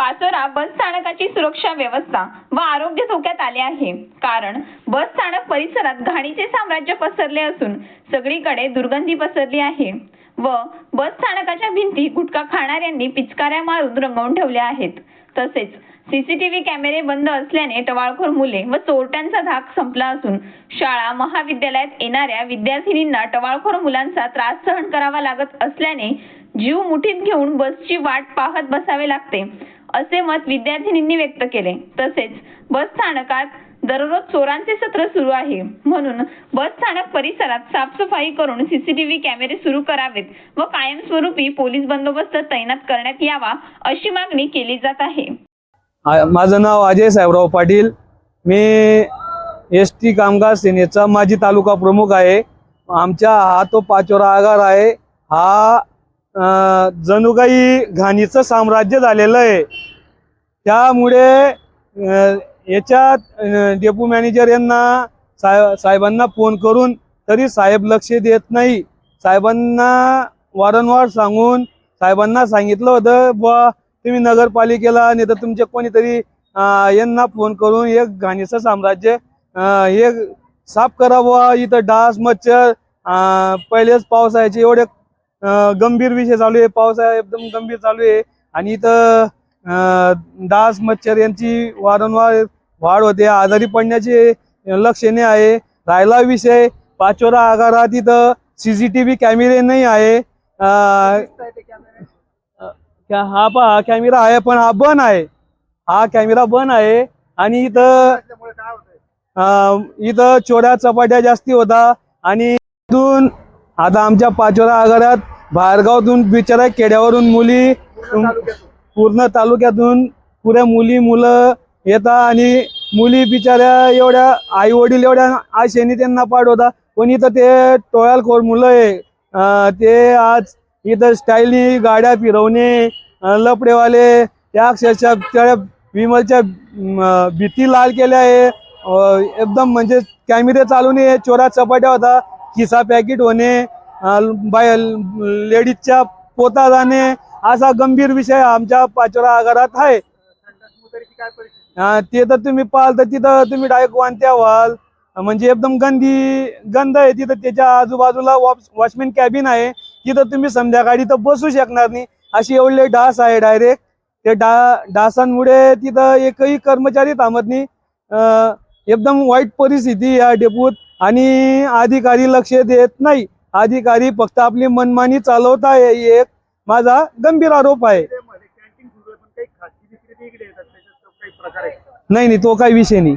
पाचोरा बस स्थानकाची सुरक्षा व्यवस्था व आरोग्य धोक्यात आले आहे. कारण बस स्थानक परिसरात घाणीचे साम्राज्य पसरले असून सगळीकडे दुर्गंधी पसरली आहे व बस स्थानकाच्या भिंती गुटखा खाणाऱ्यांनी पिचकाऱ्या मारून रंगवून ठेवल्या आहेत. तसेच सीसीटीव्ही कॅमेरे बंद असल्याने टवाळखोर मुले व चोरट्यांचा धाक संपला असून शाळा महाविद्यालयात येणाऱ्या विद्यार्थिनींना टवाळखोर मुलांचा त्रास सहन करावा लागत असल्याने जीव मुठीत घेऊन बसची वाट पाहत बसावे लागते. असे मत विद्यार्थिनींनी व्यक्त केले. तसेच बस स्थानकात दररोज चोरांचे सत्र सुरू आहे. म्हणून बस स्थानक परिसरात साफसफाई करून सीसीटीव्ही कॅमेरे सुरू करावेत व कायमस्वरूपी पोलीस बंदोबस्त तैनात करण्यात यावा अशी मागणी केली जात आहे. माझं नाव अजय साहेबराव पाटील. मी एस टी कामगार सेनेचा माजी तालुका प्रमुख आहे. आमच्या हा तो पाचोरा आगार आहे. हा जणू काही घाणीचं साम्राज्य झालेलं आहे. त्यामुळे याच्यात डेपू डेपो मॅनेजर यांना साहेब साहेबांना फोन करून तरी साहेब लक्ष देत नाही. साहेबांना वारंवार सांगून साहेबांना सांगितलं होतं बुवा तुम्ही नगरपालिकेला नाही तर तुमच्या कोणीतरी यांना फोन करून एक घाणीचं साम्राज्य हे साफ करावं इथं डास मच्छर पहिलेच पावसाळ्याचे एवढे गंभीर विषय चालू आहे पावसाळा एकदम गंभीर चालू आहे. आणि इथं दास डास मच्छर यांची वारंवार वाढ होते. आजारी पडण्याचे लक्षणे आहे. राहिला विषय पाचोरा आगारात इथं सीसीटीव्ही कॅमेरे नाही आहे. हा क्या- हा पहा कॅमेरा आहे पण हा बंद आहे. हा कॅमेरा बंद आहे. आणि इथं इथं चोऱ्या चपाट्या जास्ती होता. आणि इथून आता आमच्या पाचोरा आगारात बाहेरगावातून बिचारा खेड्यावरून मुली पूर्ण तालुक्यातून पुऱ्या मुली मुलं येतात आणि मुली बिचाऱ्या एवढ्या आई वडील एवढ्या आशेने त्यांना पाठवता पण इथं ते टोळ्यालखोर मुलं आहे. ते आज इथं स्टाईलनी गाड्या फिरवणे लपडेवाले त्या अक्षरशः त्या विमलच्या भीती लाल केल्या आहे. एकदम म्हणजे कॅमेरे चालू नये चोरा चपाट्या होता खिसा पॅकेट होणे बाय लेडीजच्या पोता जाणे असा गंभीर विषय आमच्या पाचोरा आगारात आहे. ते तर तुम्ही पाहाल तर तिथं तुम्ही डायरेक्ट वांत्या व्हाल. म्हणजे एकदम गंदी गंध आहे तिथं. त्याच्या आजूबाजूला वॉचमॅन कॅबिन आहे. तिथं तुम्ही संध्याकाळी तर बसू शकणार नाही. अशी एवढे डास आहे डायरेक्ट ते डा डासांमुळे तिथं एकही कर्मचारी थांबत नाही. एकदम वाईट परिस्थिती या डेपूत आणि अधिकारी लक्ष देत नाही. अधिकारी फक्त आपली मनमानी चालवत आहे एक माझा गंभीर आरोप आहे. नाही नाही तो काही विषय नाही.